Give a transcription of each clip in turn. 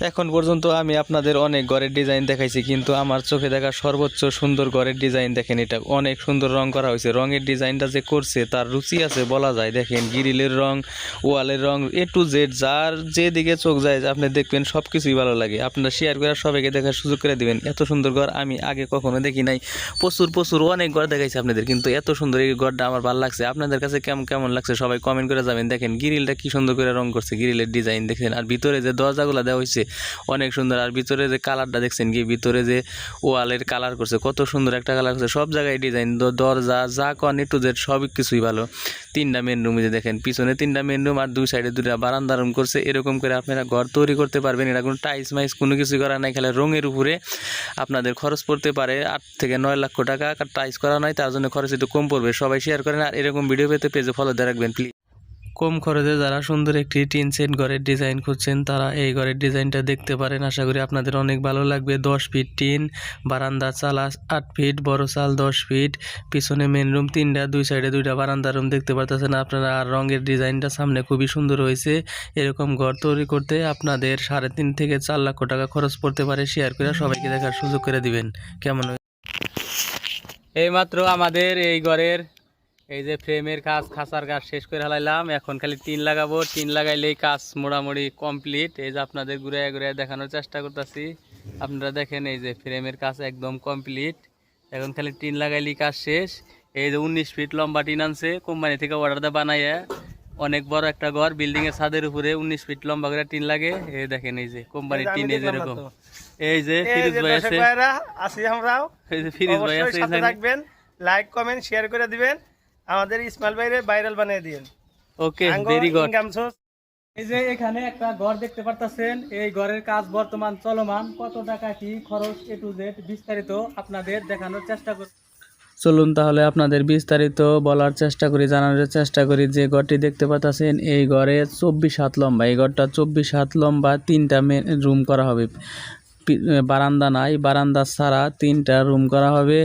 এখন পর্যন্ত আমি আপনাদের অনেক ঘরের ডিজাইন দেখাইছি, কিন্তু আমার চোখে দেখা সর্বোচ্চ সুন্দর ঘরের ডিজাইন দেখেন এটা। অনেক সুন্দর রং করা হয়েছে। রঙের ডিজাইনটা যে করছে, তার রুচি আছে বলা যায়। দেখেন গিরিলের রং, ওয়ালের রং এ টু জেড যার যেদিকে চোখ যায়, আপনি দেখবেন সব কিছুই ভালো লাগে। আপনারা শেয়ার করে সবাইকে দেখার সুযোগ করে দিবেন। এত সুন্দর ঘর আমি আগে কখনো দেখি নাই। প্রচুর প্রচুর অনেক ঘর দেখাইছি আপনাদের, কিন্তু এত সুন্দর এই ঘরটা আমার ভালো লাগছে। আপনাদের কাছে কেমন কেমন লাগছে সবাই কমেন্ট করে যাবেন দেখেন গ্রিলটা কি সুন্দর করে রং করছে, গ্রিলের ডিজাইন দেখেন। আর ভিতরে যে দরজাগুলো দেওয়া হয়েছে অনেক সুন্দর। আর ভিতরে যে কালারটা দেখছেন কি? ভিতরে যে ওয়ালের কালার করছে, কত সুন্দর একটা কালার করছে। সব জায়গায় ডিজাইন দরজা, যা কন টু জেড সব কিছুই ভালো। তিনটা মেন রুম যে দেখেন, পিছনে তিনটা মেন রুম আর দুই সাইডে দুটা বারান্দা রুম করছে। এরকম করে আপনারা ঘর তৈরি করতে পারবেন। এটা কোনো টাইলস মাইস কোনো কিছু করা নাই, খেলে রঙের উপরে আপনাদের খরচ পড়তে পারে আট থেকে নয় লক্ষ টাকা। টাইলস করা নয় তার জন্য খরচ একটু কম পড়বে। সবাই শেয়ার করেন, আর এরকম ভিডিও পেতে পেজে ফলো দিয়ে রাখবেন প্লিজ কম খরচে যারা সুন্দর একটি টিন সেট ঘরের ডিজাইন খুঁজছেন, তারা এই ঘরের ডিজাইনটা দেখতে পারেন। আশা করি আপনাদের অনেক ভালো লাগবে। দশ ফিট টিন, বারান্দা চাল আট ফিট, বড় চাল দশ ফিট, পিছনে মেন রুম তিনটা, দুই সাইডে দুইটা বারান্দা রুম দেখতে পারতেছেন আপনারা। আর রঙের ডিজাইনটা সামনে খুবই সুন্দর হয়েছে। এরকম ঘর তৈরি করতে আপনাদের সাড়ে তিন থেকে চার লক্ষ টাকা খরচ পড়তে পারে। শেয়ার করে সবাইকে দেখার সুযোগ করে দিবেন। কেমন এইমাত্র আমাদের এই ঘরের এই যে ফ্রেমের কাজ খাসার কাজ শেষ করে হালাইলাম এখন খালি টিন লাগাবো। টিন লাগাইলেই কাজ মোটামুটি কমপ্লিট। এই যে আপনাদের ঘুরে ঘুরে দেখানোর চেষ্টা করতেছি। আপনারা দেখেন এই যে ফ্রেমের কাজ একদম কমপ্লিট। এখন খালি টিন লাগাইলেই কাজ শেষ। এই যে উনিশ ফিট লম্বা টিন আনছে। কোম্পানি থেকে অর্ডার দিয়ে বানাইয়া অনেক বড় একটা ঘর বিল্ডিং এর ছাদের উপরে উনিশ ফিট লম্বা করে টিন লাগে। এই দেখেন এই যে কোম্পানির টিন এই যে এরকম এই যে ফিরোজ ভাই আছে। আছি আমরাও। এই যে ফিরোজ ভাই আছে থাকবেন। লাইক কমেন্ট শেয়ার করে দিবেন। আমাদের ইসমাইল ভাইরে ভাইরাল বানিয়ে দিন okay very good income source. এই যে এখানে একটা ঘর দেখতে পারতেছেন এই ঘরের কাজ বর্তমান চলমান কত টাকা কি খরচ এ টু জেড বিস্তারিত আপনাদের দেখানোর চেষ্টা করছি চলুন তাহলে আপনাদের বিস্তারিত বলার চেষ্টা করি জানানোর চেষ্টা করি যে ঘরটি দেখতে পাচ্ছেন এই ঘরে চব্বিশ হাত লম্বা এই ঘরটা চব্বিশ হাত লম্বা তিনটা রুম করা হবে। বারান্দা নাই। বারান্দা ছাড়া তিনটা রুম করা হবে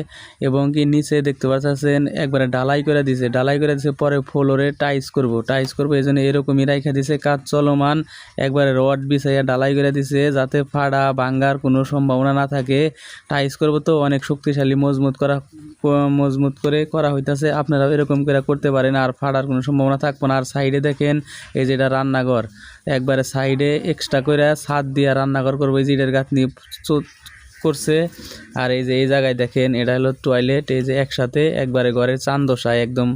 এবং কি নিচে দেখতে পাচ্ছেন একবারে ডালাই করে দিছে। ডালাই করে দিছে, পরে ফ্লোরে টাইস করব। টাইস করব, এই জন্য এরকমই রাইখা দিছে, কাজ চলমান। একবারে রড বিছাইয়া ডালাই করে দিছে, যাতে ফাড়া ভাঙ্গার কোনো সম্ভাবনা না থাকে। টাইস করব তো অনেক শক্তিশালী, মজবুত করা মজবুত করে করা হইতাছে আপনারা এরকম করে করতে পারেন, আর ফাড়ার কোনো সম্ভাবনা থাকবে না। আর সাইডে দেখেন, এই যেটা রান্নাঘর, একবারে সাইডে এক্সট্রা করে ছাদ দিয়ে রান্নাঘর করব, এই যে এটার গাঁথনি করছে। আর এই যে এই জায়গায় দেখেন, এটা হলো টয়লেট এই যে একসাথে একবারে ঘরের চান্দশায় একদম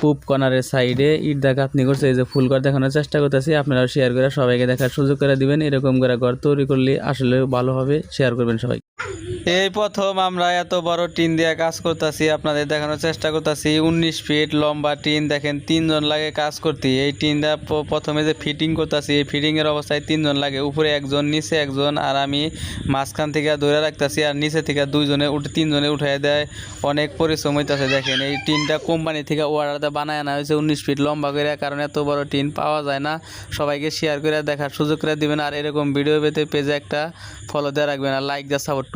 পূব কর্নারের সাইডে ইট দা গাঁথনি করছে। এই যে ফুল ঘর দেখানোর চেষ্টা করতেছি আপনারা শেয়ার করে সবাইকে দেখার সুযোগ করে দিবেন। এরকম করে ঘর তৈরি করলে আসলে ভালো হবে শেয়ার করবেন সবাই। এই প্রথম আমরা এত বড় টিন দিয়ে কাজ করতেছি, আপনাদের দেখানোর চেষ্টা করতেছি। উনিশ ফিট লম্বা টিন, দেখেন, তিনজন লাগে কাজ করতে। এই টিনটা প- প্রথমে যে ফিটিং করতেছি, এই ফিটিংয়ের অবস্থায় তিনজন লাগে। উপরে একজন, নিচে একজন, আর আমি মাঝখান থেকে ধরে রাখতেছি, আর নিচে থেকে দুইজনে উঠে, তিনজনে উঠাই দেয়। অনেক পরিশ্রম হইতেছে, দেখেন, এই টিনটা কোম্পানি থেকে অর্ডারটা বানায় আনা হয়েছে উনিশ ফিট লম্বা করে, কারণ এত বড় টিন পাওয়া যায় না। সবাইকে শেয়ার করে দেখার সুযোগ করে দিবেন, আর এরকম ভিডিও পেতে পেজে একটা ফলো দিয়ে রাখবেন, আর লাইক যা সাপোর্ট